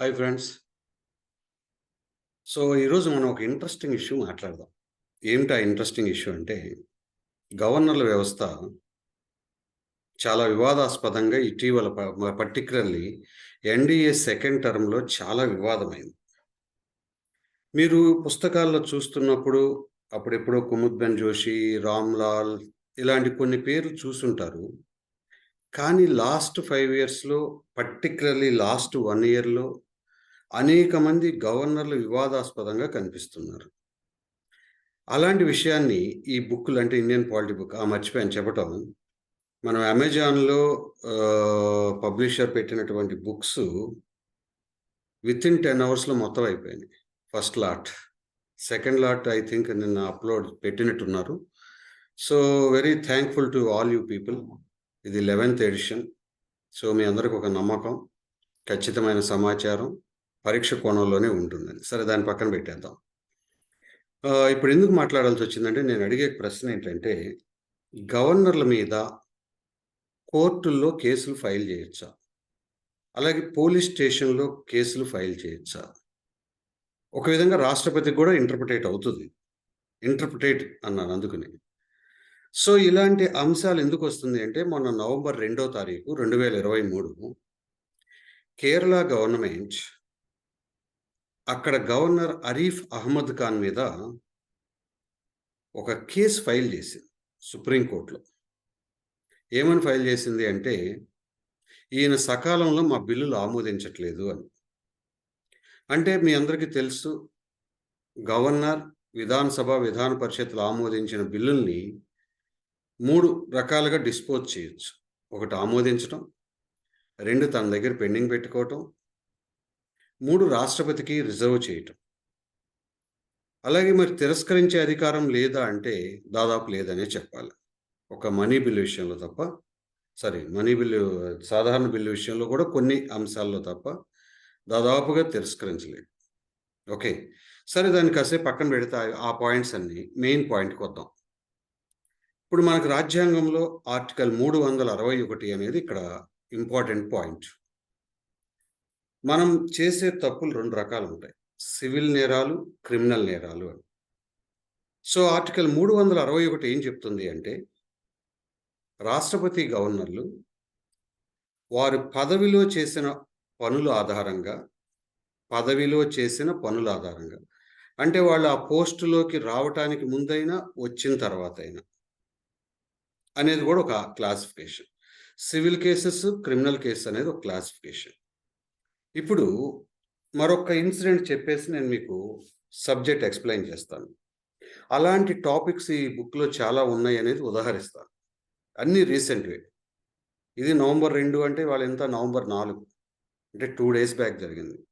Hi friends so ఈరోజు మనం ఒక ఇంట్రెస్టింగ్ ఇష్యూ మాట్లాడదాం. ఏమిటా ఇంట్రెస్టింగ్ ఇష్యూ అంటే గవర్నర్ల వ్యవస్థ చాలా వివాదాస్పదంగా ఇటీవల పర్టికులర్లీ ఎన్డీఏ సెకండ్ టర్మ్లో చాలా వివాదమైంది. మీరు పుస్తకాల్లో చూస్తున్నప్పుడు అప్పుడెప్పుడో కుముద్బెన్ జోషి రామ్లాల్ ఇలాంటి కొన్ని పేర్లు చూసుంటారు. కానీ లాస్ట్ ఫైవ్ ఇయర్స్లో పర్టికులర్లీ లాస్ట్ వన్ ఇయర్లో అనేక మంది గవర్నర్లు వివాదాస్పదంగా కనిపిస్తున్నారు. అలాంటి విషయాన్ని ఈ బుక్లు అంటే ఇండియన్ పాలిటీ బుక్ ఆ మర్చిపోయాను చెప్పటం. మనం అమెజాన్లో పబ్లిషర్ పెట్టినటువంటి బుక్స్ విత్ ఇన్ టెన్ అవర్స్లో మొత్తం అయిపోయినాయి. First lot. Second lot I think నిన్న upload పెట్టినట్టున్నారు. So very thankful to all you people. ఇది లెవెన్త్ ఎడిషన్. సో మీ అందరికి ఒక నమ్మకం. ఖచ్చితమైన సమాచారం. పరీక్ష కోణంలోనే ఉంటుందని. సరే దాని పక్కన పెట్టేద్దాం. ఇప్పుడు ఎందుకు మాట్లాడాల్సి వచ్చిందంటే నేను అడిగే ప్రశ్న ఏంటంటే గవర్నర్ల మీద కోర్టుల్లో కేసులు ఫైల్ చేయొచ్చా? అలాగే పోలీస్ స్టేషన్లో కేసులు ఫైల్ చేయొచ్చా? ఒక విధంగా రాష్ట్రపతికి కూడా ఇంటర్ప్రిటేట్ అవుతుంది. ఇంటర్ప్రిటేట్ అన్నాను అందుకని. సో ఇలాంటి అంశాలు ఎందుకు వస్తుంది అంటే మొన్న నవంబర్ రెండో తారీఖు రెండు వేల ఇరవై మూడు కేరళ గవర్నమెంట్ అక్కడ గవర్నర్ అరీఫ్ అహ్మద్ ఖాన్ మీద ఒక కేసు ఫైల్ చేసింది సుప్రీంకోర్టులో. ఏమని ఫైల్ చేసింది అంటే ఈయన సకాలంలో మా బిల్లులు ఆమోదించట్లేదు అని. అంటే మీ అందరికీ తెలుసు గవర్నర్ విధానసభ విధాన పరిషత్లు ఆమోదించిన బిల్లుల్ని మూడు రకాలుగా డిస్పోజ్ చేయొచ్చు. ఒకటి ఆమోదించడం రెండు తన దగ్గర పెండింగ్ పెట్టుకోవటం మూడు రాష్ట్రపతికి రిజర్వ్ చేయటం. అలాగే మరి తిరస్కరించే అధికారం లేదా అంటే దాదాపు లేదనే చెప్పాలి. ఒక మనీ బిల్లు విషయంలో తప్ప సరే మనీ బిల్లు సాధారణ బిల్లు విషయంలో కూడా కొన్ని అంశాల్లో తప్ప దాదాపుగా తిరస్కరించలేదు. ఓకే సరే దాన్ని కాసేపు పక్కన పెడితే ఆ పాయింట్స్ అన్ని మెయిన్ పాయింట్కి వద్దాం ఇప్పుడు మనకు రాజ్యాంగంలో ఆర్టికల్ మూడు వందల అరవై ఒకటి అనేది ఇక్కడ ఇంపార్టెంట్ పాయింట్. మనం చేసే తప్పులు రెండు రకాలు ఉంటాయి. సివిల్ నేరాలు క్రిమినల్ నేరాలు అని. సో ఆర్టికల్ మూడు వందల అరవై ఒకటి ఏం చెప్తుంది అంటే రాష్ట్రపతి గవర్నర్లు వారు పదవిలో చేసిన పనుల ఆధారంగా పదవిలో చేసిన పనుల ఆధారంగా అంటే వాళ్ళు ఆ పోస్టులోకి రావటానికి ముందైనా వచ్చిన తర్వాత అయినా అనేది కూడా ఒక classification. Civil cases criminal case అనేది ఒక క్లాసిఫికేషన్. ఇప్పుడు మరొక ఇన్సిడెంట్ చెప్పేసి నేను మీకు సబ్జెక్ట్ ఎక్స్ప్లెయిన్ చేస్తాను. అలాంటి టాపిక్స్ ఈ బుక్లో చాలా ఉన్నాయి అనేది ఉదాహరిస్తాను. అన్నీ రీసెంట్వే. ఇది నవంబర్ రెండు అంటే వాళ్ళు ఎంత? నవంబర్ నాలుగు. అంటే టూ డేస్ బ్యాక్ జరిగింది.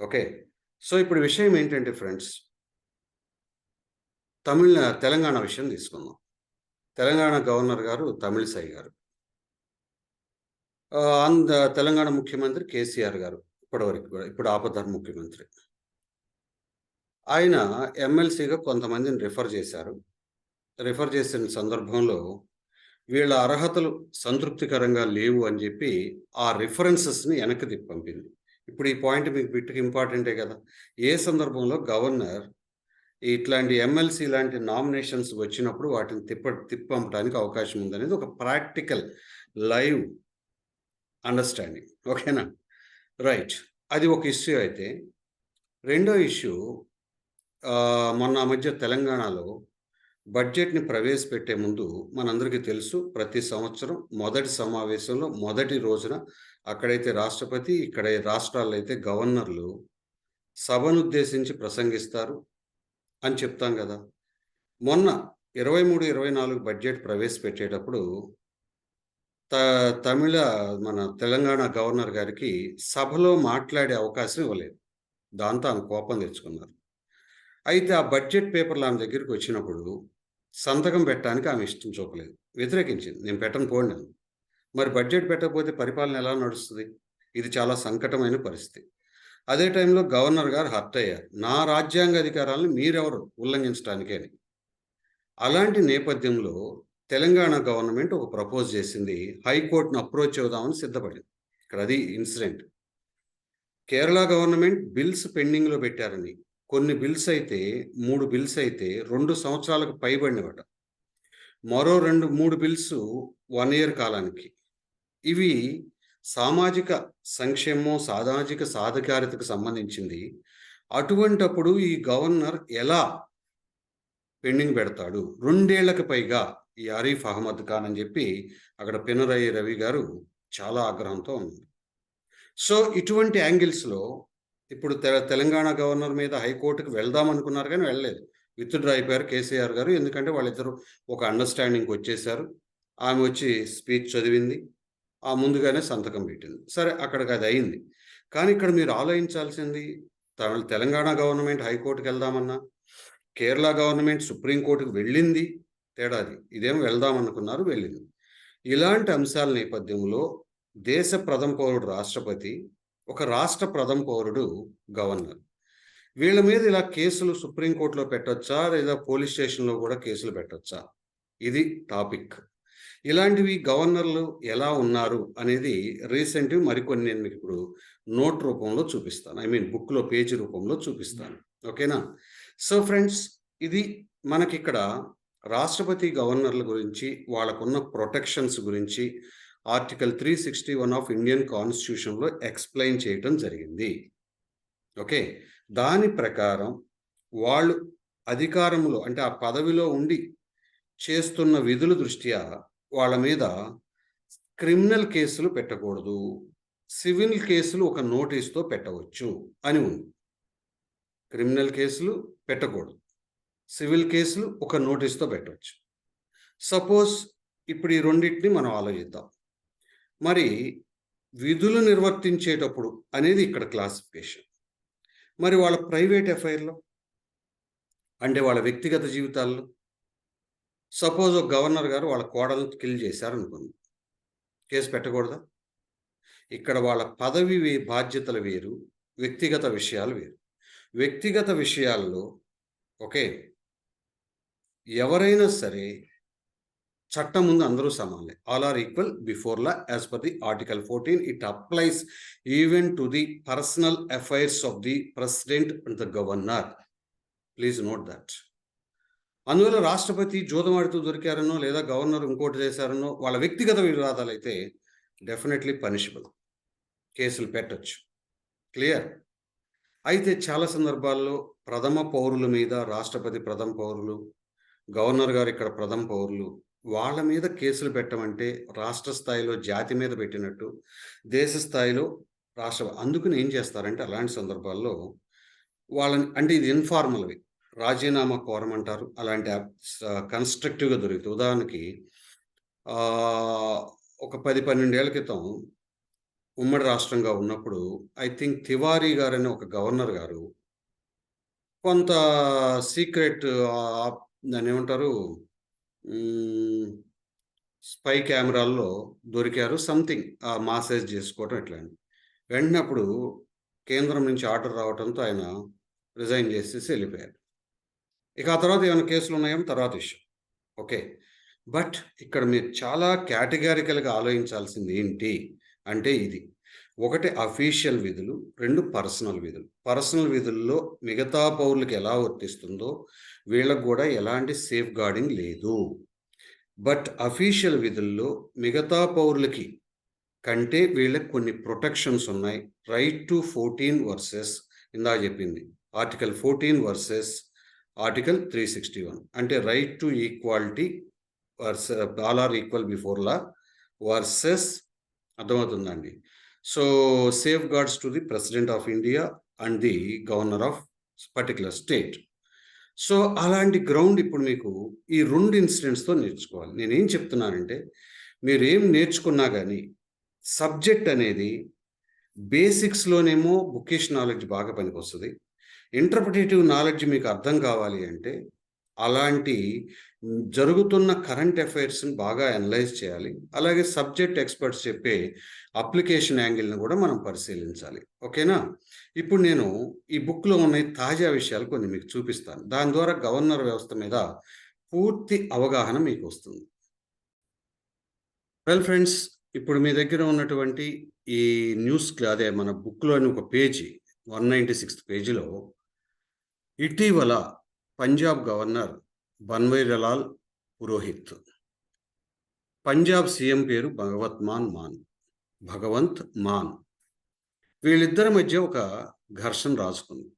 ఓకే? సో ఇప్పుడు విషయం ఏంటంటే ఫ్రెండ్స్ తమిళ తెలంగాణ విషయం తీసుకుందాం. తెలంగాణ గవర్నర్ గారు తమిళిసై గారు అంద తెలంగాణ ముఖ్యమంత్రి కేసీఆర్ గారు ఇప్పటివరకు కూడా ఇప్పుడు ఆపదార్ ముఖ్యమంత్రి. ఆయన ఎమ్మెల్సీగా కొంతమందిని రిఫర్ చేశారు. రిఫర్ చేసిన సందర్భంలో వీళ్ళ అర్హతలు సంతృప్తికరంగా లేవు అని చెప్పి ఆ రిఫరెన్సెస్ని వెనక్కి తిప్పి పంపింది. ఇప్పుడు ఈ పాయింట్ మీకు బిట్టుకు ఇంపార్టెంటే కదా. ఏ సందర్భంలో గవర్నర్ ఇట్లాంటి ఎమ్మెల్సీ లాంటి నామినేషన్స్ వచ్చినప్పుడు వాటిని తిప్ప తిప్పంపడానికి అవకాశం ఉందనేది ఒక ప్రాక్టికల్ లైవ్ అండర్స్టాండింగ్ ఓకేనా రైట్ అది ఒక ఇష్యూ అయితే రెండో ఇష్యూ మొన్న మధ్య తెలంగాణలో బడ్జెట్ని ప్రవేశపెట్టే ముందు మనందరికీ తెలుసు ప్రతి సంవత్సరం మొదటి సమావేశంలో మొదటి రోజున అక్కడైతే రాష్ట్రపతి ఇక్కడ రాష్ట్రాల్లో అయితే గవర్నర్లు సభనుద్దేశించి ప్రసంగిస్తారు అని చెప్తాం కదా. మొన్న ఇరవై మూడు ఇరవై నాలుగు బడ్జెట్ ప్రవేశపెట్టేటప్పుడు త తమిళ మన తెలంగాణ గవర్నర్ గారికి సభలో మాట్లాడే అవకాశం ఇవ్వలేదు. దాంతో ఆమె కోపం తెచ్చుకున్నారు. అయితే ఆ బడ్జెట్ పేపర్లు ఆమె దగ్గరికి వచ్చినప్పుడు సంతకం పెట్టడానికి ఆమె ఇష్టం చూపలేదు. వ్యతిరేకించింది. నేను పెట్టను పోండి మరి బడ్జెట్ పెట్టకపోతే పరిపాలన ఎలా నడుస్తుంది? ఇది చాలా సంకటమైన పరిస్థితి. అదే టైంలో గవర్నర్ గారు హర్ట్ అయ్యారు. నా రాజ్యాంగ అధికారాలను మీరెవరు ఉల్లంఘించడానికే అని. అలాంటి నేపథ్యంలో తెలంగాణ గవర్నమెంట్ ఒక ప్రపోజ్ చేసింది హైకోర్టును అప్రోచ్ అవుదామని సిద్ధపడింది ఇక్కడ అది ఇన్సిడెంట్ కేరళ గవర్నమెంట్ బిల్స్ పెండింగ్‌లో పెట్టారని. కొన్ని బిల్స్ అయితే మూడు బిల్స్ అయితే రెండు సంవత్సరాలకు పైబడినవట. మరో 2, 3 బిల్స్ వన్ ఇయర్ కాలానికి. ఇవి సామాజిక సంక్షేమం, సామాజిక సాధికారితకు సంబంధించింది. అటువంటప్పుడు ఈ గవర్నర్ ఎలా పెండింగ్ పెడతాడు? రెండేళ్ళకు పైగా ఈ ఆరిఫ్ అహ్మద్ ఖాన్ అని చెప్పి అక్కడ పినరయి రవి గారు చాలా ఆగ్రహంతో ఉన్నారు. సో, ఇటువంటి యాంగిల్స్‌లో ఇప్పుడు తెలంగాణ గవర్నర్ మీద హైకోర్టుకు వెళ్దాం అనుకున్నారు కానీ వెళ్ళలేదు. విత్‌డ్రా అయిపోయారు కేసీఆర్ గారు. ఎందుకంటే వాళ్ళిద్దరూ ఒక అండర్‌స్టాండింగ్‌కి వచ్చేసారు. ఆమె వచ్చి స్పీచ్ చదివింది. ఆ ముందుగానే సంతకం పెట్టింది. సరే అక్కడికి అది అయింది. కానీ ఇక్కడ మీరు ఆలోచించాల్సింది తెలంగాణ గవర్నమెంట్ హైకోర్టుకి వెళ్దామన్నా, కేరళ గవర్నమెంట్ సుప్రీంకోర్టుకు వెళ్ళింది. తేడాది ఇదేం ఇదేమో వెళ్ళింది. ఇలాంటి అంశాల నేపథ్యంలో దేశ ప్రథమ పౌరుడు రాష్ట్రపతి, ఒక రాష్ట్ర ప్రథమ పౌరుడు గవర్నర్. వీళ్ళ మీద ఇలా కేసులు సుప్రీంకోర్టులో పెట్టొచ్చా? లేదా పోలీస్ స్టేషన్‌లో కూడా కేసులు పెట్టొచ్చా? ఇది టాపిక్. ఇలాంటివి గవర్నర్‌లు ఎలా ఉన్నారు అనేది రీసెంట్‌వి మరికొన్ని నేను మీకు ఇప్పుడు నోట్ రూపంలో చూపిస్తాను. ఐ మీన్ బుక్‌లో పేజీ రూపంలో చూపిస్తాను. ఓకేనా? సో ఫ్రెండ్స్ ఇది మనకిక్కడ రాష్ట్రపతి గవర్నర్‌ల గురించి, వాళ్ళకున్న ప్రొటెక్షన్స్ గురించి ఆర్టికల్ 361 ఆఫ్ ఇండియన్ కాన్స్టిట్యూషన్‌లో ఎక్స్‌ప్లెయిన్ చేయటం జరిగింది. ఓకే. దాని ప్రకారం వాళ్ళు అధికారంలో అంటే ఆ పదవిలో ఉండి చేస్తున్న విధుల దృష్ట్యా వాళ్ళ మీద క్రిమినల్ కేసులు పెట్టకూడదు. సివిల్ కేసులు ఒక నోటీస్‌తో పెట్టవచ్చు అని ఉంది. క్రిమినల్ కేసులు పెట్టకూడదు. సివిల్ కేసులు ఒక నోటీస్‌తో పెట్టవచ్చు సపోజ్ ఇప్పుడు ఈ రెండింటిని మనం ఆలోచిద్దాం. మరి విధులు నిర్వర్తించేటప్పుడు అనేది ఇక్కడ క్లాసిఫికేషన్. మరి వాళ్ళ ప్రైవేట్ ఎఫ్ఐఆర్లో అంటే వాళ్ళ వ్యక్తిగత జీవితాల్లో సపోజ్ ఒక గవర్నర్ గారు వాళ్ళ కోడలను కిల్ చేశారనుకుంది కేసు పెట్టకూడదా? ఇక్కడ వాళ్ళ పదవి వే బాధ్యతలు వేరు. వ్యక్తిగత విషయాలు వేరు. వ్యక్తిగత విషయాల్లో ఓకే. ఎవరైనా సరే చట్టం ముందు అందరూ సమానలే. All are equal before law as per the article 14 it applies even to the personal affairs of the president and the governor. Please note that అందువల్ల రాష్ట్రపతి జూదమాడుతూ దొరికారనో లేదా గవర్నర్ ఇంకోటి చేశారనో వాళ్ళ వ్యక్తిగత వివాదాలు అయితే డెఫినెట్‌లీ పనిషబుల్. కేసులు పెట్టొచ్చు. క్లియర్? అయితే చాలా సందర్భాల్లో ప్రథమ పౌరుల మీద రాష్ట్రపతి ప్రథమ పౌరులు, గవర్నర్ గారు ఇక్కడ ప్రథమ పౌరులు వాళ్ళ మీద కేసులు పెట్టమంటే రాష్ట్ర స్థాయిలో జాతి మీద పెట్టినట్టు, దేశ స్థాయిలో రాష్ట్ర అందుకని ఏం చేస్తారంటే అలాంటి సందర్భాల్లో వాళ్ళని అంటే ఇది ఇన్ఫార్మల్‌వి. రాజీనామా కోరమంటారు. అలాంటి కన్‌స్ట్రక్టివ్‌గా దొరుకుతాయి. ఉదాహరణకి ఒక 10, 12 క్రితం ఉమ్మడి రాష్ట్రంగా ఉన్నప్పుడు ఐ థింక్ తివారీ గారని ఒక గవర్నర్ గారు కొంత సీక్రెట్ దాని దాన్నేమంటారు? స్పై కెమెరాల్లో దొరికారు. సంథింగ్ ఆ మాసేజ్ చేసుకోవటం ఇట్లాంటివి. వెంటనే అప్పుడు కేంద్రం నుంచి ఆర్డర్ రావటంతో ఆయన రిజైన్ చేసేసి వెళ్ళిపోయారు ఇక ఆ తర్వాత ఏమైనా కేసులు ఉన్నాయో తర్వాత విషయం. ఓకే. బట్ ఇక్కడ మీరు చాలా కేటగారికల్‌గా ఆలోచించాల్సింది ఏంటి అంటే ఇది. ఒకటి అఫీషియల్ విధులు, రెండు పర్సనల్ విధులు. పర్సనల్ విధుల్లో మిగతా పౌరులకి ఎలా వర్తిస్తుందో వీళ్ళకు కూడా ఎలాంటి సేఫ్ గార్డింగ్ లేదు. బట్ అఫీషియల్ విధుల్లో మిగతా పౌరులకి కంటే వీళ్ళకి కొన్ని ప్రొటెక్షన్స్ ఉన్నాయి. రైట్ టు 14 వర్సెస్ ఇందా చెప్పింది. ఆర్టికల్ 14 వర్సెస్ ఆర్టికల్ 361 అంటే right to equality versus all are equal before law versus అర్థమవుతుందండి so, safeguards to the president of India and the governor of particular state. So, అలాంటి ground ఇప్పుడు మీకు ఈ రెండు ఇన్సిడెంట్స్‌తో నేర్చుకోవాలి. నేనేం చెప్తున్నానంటే మీరేం నేర్చుకున్నా కానీ సబ్జెక్ట్ అనేది బేసిక్స్‌లోనేమో బుకిష్ నాలెడ్జ్ బాగా పనికొస్తుంది ఇంటర్ప్రిటేటివ్ నాలెడ్జ్ మీకు అర్థం కావాలి అంటే అలాంటి జరుగుతున్న కరెంట్ అఫైర్స్‌ని బాగా అనలైజ్ చేయాలి. అలాగే సబ్జెక్ట్ ఎక్స్‌పర్ట్స్ చెప్పే అప్లికేషన్ యాంగిల్‌ని కూడా మనం పరిశీలించాలి. ఓకేనా? ఇప్పుడు నేను ఈ బుక్‌లో ఉన్న తాజా విషయాలు కొన్ని మీకు చూపిస్తాను. దాని ద్వారా గవర్నర్ వ్యవస్థ మీద పూర్తి అవగాహన మీకు వస్తుంది వెల్ ఫ్రెండ్స్ ఇప్పుడు మీ దగ్గర ఉన్నటువంటి ఈ న్యూస్ అదే మన బుక్‌లోని ఒక పేజీ 196థ్ పేజీలో ఇటీవల పంజాబ్ గవర్నర్ బన్వైరలాల్ పురోహిత్. పంజాబ్ సీఎం పేరు భగవత్ మాన్ మాన్ భగవంత్ మాన్. వీళ్ళిద్దరి మధ్య ఒక ఘర్షణ రాసుకుంది.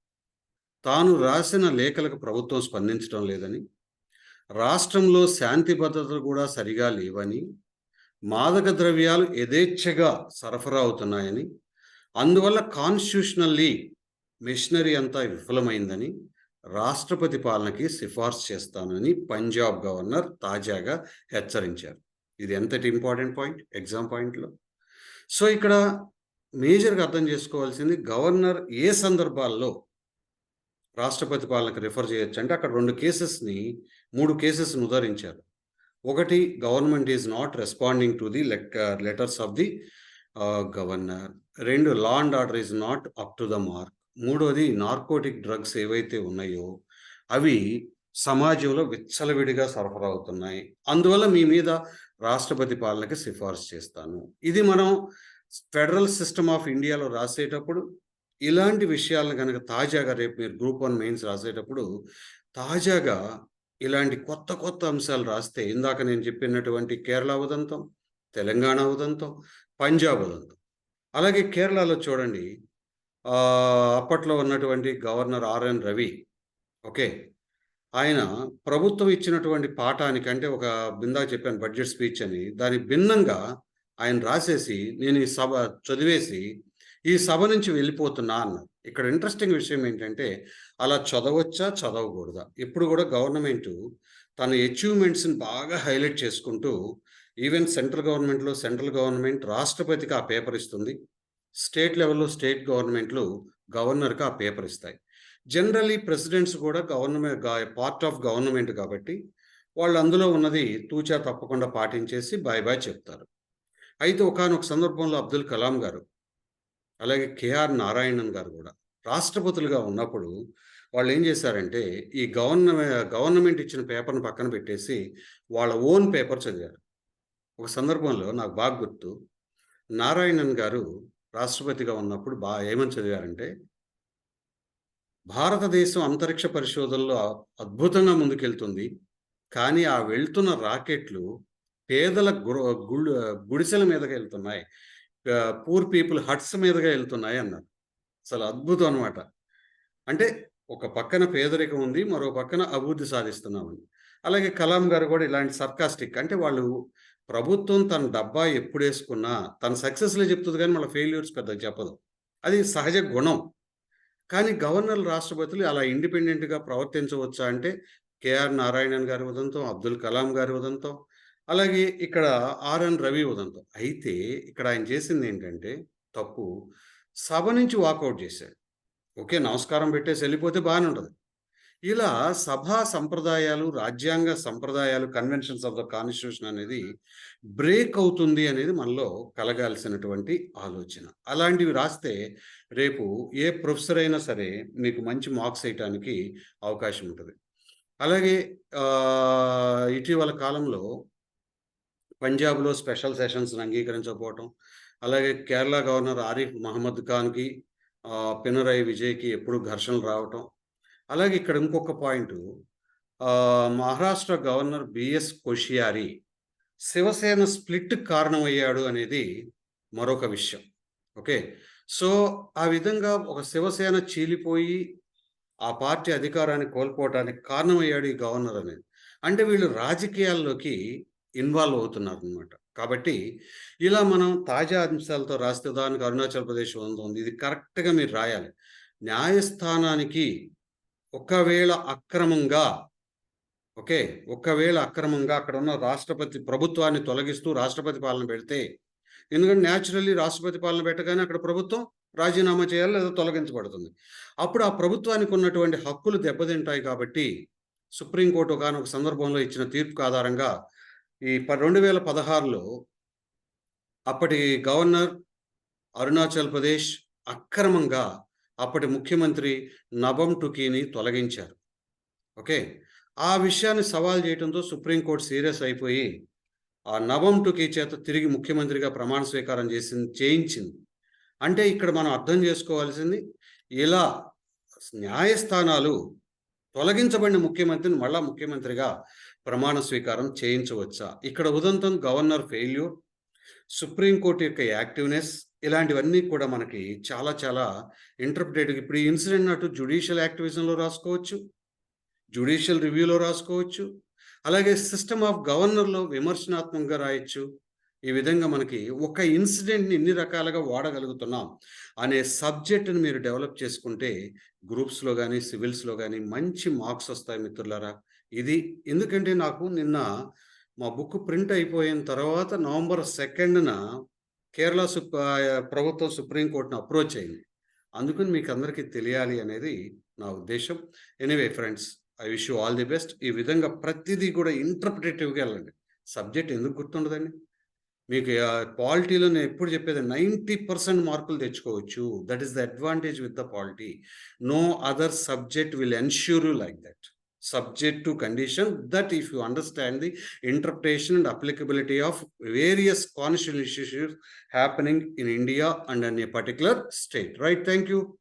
తాను రాసిన లేఖలకు ప్రభుత్వం స్పందించడం లేదని రాష్ట్రంలో శాంతి భద్రతలు కూడా సరిగా లేవని మాదక ద్రవ్యాలు యథేచ్ఛగా సరఫరా అవుతున్నాయని అందువల్ల కాన్స్టిట్యూషనల్లీ మిషనరీ అంతా విఫలమైందని రాష్ట్రపతి పాలనకి సిఫార్సు చేస్తానని పంజాబ్ గవర్నర్ తాజాగా హెచ్చరించారు. ఇది ఎంతటి ఇంపార్టెంట్ పాయింట్? ఎగ్జామ్ పాయింట్లో? సో ఇక్కడ మేజర్గా అర్థం చేసుకోవాల్సింది గవర్నర్ ఏ సందర్భాల్లో రాష్ట్రపతి పాలనకు రిఫర్ చేయొచ్చు అంటే అక్కడ రెండు కేసెస్ని మూడు కేసెస్ని ఉదరించారు. ఒకటి government is not responding to the letters of the governor. రెండు law and order is not up to the mark. మూడోది నార్కోటిక్ డ్రగ్స్ ఏవైతే ఉన్నాయో అవి సమాజంలో విచ్చలవిడిగా సరఫరా అవుతున్నాయి. అందువల్ల మీ మీద రాష్ట్రపతి పాలనకి సిఫార్సు చేస్తాను. ఇది మనం ఫెడరల్ సిస్టమ్ ఆఫ్ ఇండియాలో రాసేటప్పుడు ఇలాంటి విషయాలను కనుక తాజాగా రేపు మీరు గ్రూప్ వన్ మెయిన్స్ రాసేటప్పుడు తాజాగా ఇలాంటి కొత్త కొత్త అంశాలు రాస్తే ఇందాక నేను చెప్పినటువంటి కేరళ ఉదంతం తెలంగాణ ఉదంతం పంజాబ్ ఉదంతం. అలాగే కేరళలో చూడండి అప్పట్లో ఉన్నటువంటి గవర్నర్ ఆర్ఎన్ రవి ఓకే ఆయన ప్రభుత్వం ఇచ్చినటువంటి పాఠానికి అంటే ఒక బిందా చెప్పాను బడ్జెట్ స్పీచ్ అని దాని భిన్నంగా ఆయన రాసేసి నేను ఈ సభ చదివేసి ఈ సభ నుంచి వెళ్ళిపోతున్నా అన్నారు. ఇక్కడ ఇంట్రెస్టింగ్ విషయం ఏంటంటే అలా చదవచ్చా చదవకూడదా? ఇప్పుడు కూడా గవర్నమెంట్ తన అచీవ్మెంట్స్ని బాగా హైలైట్ చేసుకుంటూ ఈవెన్ సెంట్రల్ గవర్నమెంట్లో సెంట్రల్ గవర్నమెంట్ రాష్ట్రపతికి ఆ పేపర్ ఇస్తుంది. స్టేట్ లెవెల్లో స్టేట్ గవర్నమెంట్లు గవర్నర్కి ఆ పేపర్ ఇస్తాయి. జనరలీ ప్రెసిడెంట్స్ కూడా గవర్నమెంట్ పార్ట్ ఆఫ్ గవర్నమెంట్ కాబట్టి వాళ్ళు అందులో ఉన్నది తూచా తప్పకుండా పాటించేసి బాయ్ బాయ్ చెప్తారు. అయితే ఒకనొక సందర్భంలో అబ్దుల్ కలాం గారు అలాగే కేఆర్ నారాయణన్ గారు కూడా రాష్ట్రపతులుగా ఉన్నప్పుడు వాళ్ళు ఏం చేశారంటే ఈ గవర్నమెంట్ గవర్నమెంట్ ఇచ్చిన పేపర్ను పక్కన పెట్టేసి వాళ్ళ ఓన్ పేపర్ చదివారు. ఒక సందర్భంలో నాకు బాగా గుర్తు. నారాయణన్ గారు రాష్ట్రపతిగా ఉన్నప్పుడు బాగా ఏమని చదివారంటే భారతదేశం అంతరిక్ష పరిశోధనలో అద్భుతంగా ముందుకెళ్తుంది కానీ ఆ వెళ్తున్న రాకెట్లు పేదల గుళ్ళు గుడిసెల మీదగా వెళ్తున్నాయి. పూర్ పీపుల్ హట్స్ మీదగా వెళ్తున్నాయి అన్నారు. అసలు అద్భుతం అనమాట అంటే ఒక పక్కన పేదరికం ఉంది మరో పక్కన అభివృద్ధి సాధిస్తున్నామని. అలాగే కలాం గారు కూడా ఇలాంటి సర్కాస్టిక్ అంటే వాళ్ళు ప్రభుత్వం తన డబ్బా ఎప్పుడు వేసుకున్నా తన సక్సెస్లే చెప్తుంది కానీ మళ్ళీ ఫెయిల్యూర్స్ పెద్దగా చెప్పదు. అది సహజ గుణం. కానీ గవర్నర్ రాష్ట్రపతులు అలా ఇండిపెండెంట్గా ప్రవర్తించవచ్చా అంటే కేఆర్ నారాయణన్ గారి ఉదంతం అబ్దుల్ కలాం గారి ఉదంతం అలాగే ఇక్కడ ఆర్ఎన్ రవి ఉదంతం. అయితే ఇక్కడ ఆయన చేసింది ఏంటంటే తప్పు. సభ నుంచి వాకౌట్ చేశాడు ఓకే నమస్కారం పెట్టేసి వెళ్ళిపోతే బాగానే ఉంటుంది. ఇలా సభా సంప్రదాయాలు రాజ్యాంగ సంప్రదాయాలు కన్వెన్షన్స్ ఆఫ్ ద కాన్స్టిట్యూషన్ అనేది బ్రేక్ అవుతుంది అనేది మనలో కలగాల్సినటువంటి ఆలోచన. అలాంటివి రాస్తే రేపు ఏ ప్రొఫెసర్ అయినా సరే మీకు మంచి మార్క్స్ వేయటానికి అవకాశం ఉంటుంది. అలాగే ఇటీవల కాలంలో పంజాబ్లో స్పెషల్ సెషన్స్ని అంగీకరించకపోవటం అలాగే కేరళ గవర్నర్ ఆరిఫ్ మహమ్మద్ ఖాన్కి పినరాయి విజయ్కి ఎప్పుడు ఘర్షణలు రావటం అలాగే ఇక్కడ ఇంకొక point Maharashtra governor BS Koshyari Shiv Sena split కారణమయ్యాడు అనేది మరొక విషయం. ఓకే? సో ఆ విధంగా ఒక శివసేన చీలిపోయి ఆ పార్టీ అధికారాన్ని కోల్పోవటానికి కారణమయ్యాడు ఈ గవర్నర్ అనేది. అంటే వీళ్ళు రాజకీయాల్లోకి ఇన్వాల్వ్ అవుతున్నారు అనమాట కాబట్టి ఇలా మనం తాజా అంశాలతో రాస్తే దానికి అరుణాచల్ ప్రదేశ్ ఉంది. ఇది కరెక్ట్గా మీరు రాయాలి. న్యాయస్థానానికి ఒకవేళ అక్రమంగా ఓకే ఒకవేళ అక్రమంగా అక్కడ ఉన్న రాష్ట్రపతి ప్రభుత్వాన్ని తొలగిస్తూ రాష్ట్రపతి పాలన పెడితే ఎందుకంటే న్యాచురల్లీ రాష్ట్రపతి పాలన పెట్టగానే అక్కడ ప్రభుత్వం రాజీనామా చేయాలి లేదా తొలగించబడుతుంది. అప్పుడు ఆ ప్రభుత్వానికి ఉన్నటువంటి హక్కులు దెబ్బతింటాయి కాబట్టి సుప్రీంకోర్టు ఒక సందర్భంలో ఇచ్చిన తీర్పు ఆధారంగా ఈ రెండు వేల పదహారులో అప్పటి గవర్నర్ అరుణాచల్ ప్రదేశ్ అక్రమంగా అప్పటి ముఖ్యమంత్రి నబం టుకీని తొలగించారు. ఓకే? ఆ విషయాన్ని సవాల్ చేయడంతో సుప్రీంకోర్టు సీరియస్ అయిపోయి ఆ నవం టుకీ చేత తిరిగి ముఖ్యమంత్రిగా ప్రమాణ స్వీకారం చేసింది చేయించింది. అంటే ఇక్కడ మనం అర్థం చేసుకోవాల్సింది ఇలా న్యాయస్థానాలు తొలగించబడిన ముఖ్యమంత్రిని మళ్ళా ముఖ్యమంత్రిగా ప్రమాణ స్వీకారం చేయించవచ్చా? ఇక్కడ ఉదంతం గవర్నర్ ఫెయిల్యూర్ సుప్రీంకోర్టు యొక్క యాక్టివ్నెస్ ఇలాంటివన్నీ కూడా మనకి చాలా చాలా ఇంటర్ప్రిటేటివ్ ఇప్పుడు ఈ ఇన్సిడెంట్ అటు జుడిషియల్ యాక్టివిజంలో రాసుకోవచ్చు జుడిషియల్ రివ్యూలో రాసుకోవచ్చు అలాగే సిస్టమ్ ఆఫ్ గవర్నర్లో విమర్శనాత్మకంగా రాయొచ్చు. ఈ విధంగా మనకి ఒక ఇన్సిడెంట్ని ఎన్ని రకాలుగా వాడగలుగుతున్నాం అనే సబ్జెక్టును మీరు డెవలప్ చేసుకుంటే గ్రూప్స్లో కానీ సివిల్స్లో కానీ మంచి మార్క్స్ వస్తాయి మిత్రులారా. ఇది ఎందుకంటే నాకు నిన్న మా బుక్ ప్రింట్ అయిపోయిన తర్వాత నవంబర్ సెకండ్న కేరళ సుప్ ప్రభుత్వం సుప్రీంకోర్టును అప్రోచ్ అయింది అందుకని మీకు అందరికీ తెలియాలి అనేది నా ఉద్దేశం. Anyway friends I wish you all the best. ఈ విధంగా ప్రతిదీ కూడా ఇంటర్ప్రిటేటివ్గా వెళ్ళండి. సబ్జెక్ట్ ఎందుకు గుర్తుండదండి? మీకు పాలిటీలో నేను ఎప్పుడు చెప్పేది నైంటీ పర్సెంట్ మార్కులు తెచ్చుకోవచ్చు. That is the advantage with the polity. No other subject will ensure you like that. Subject to condition that if you understand the interpretation and applicability of various constitutional issues happening in India and in a particular state. Right? Thank you.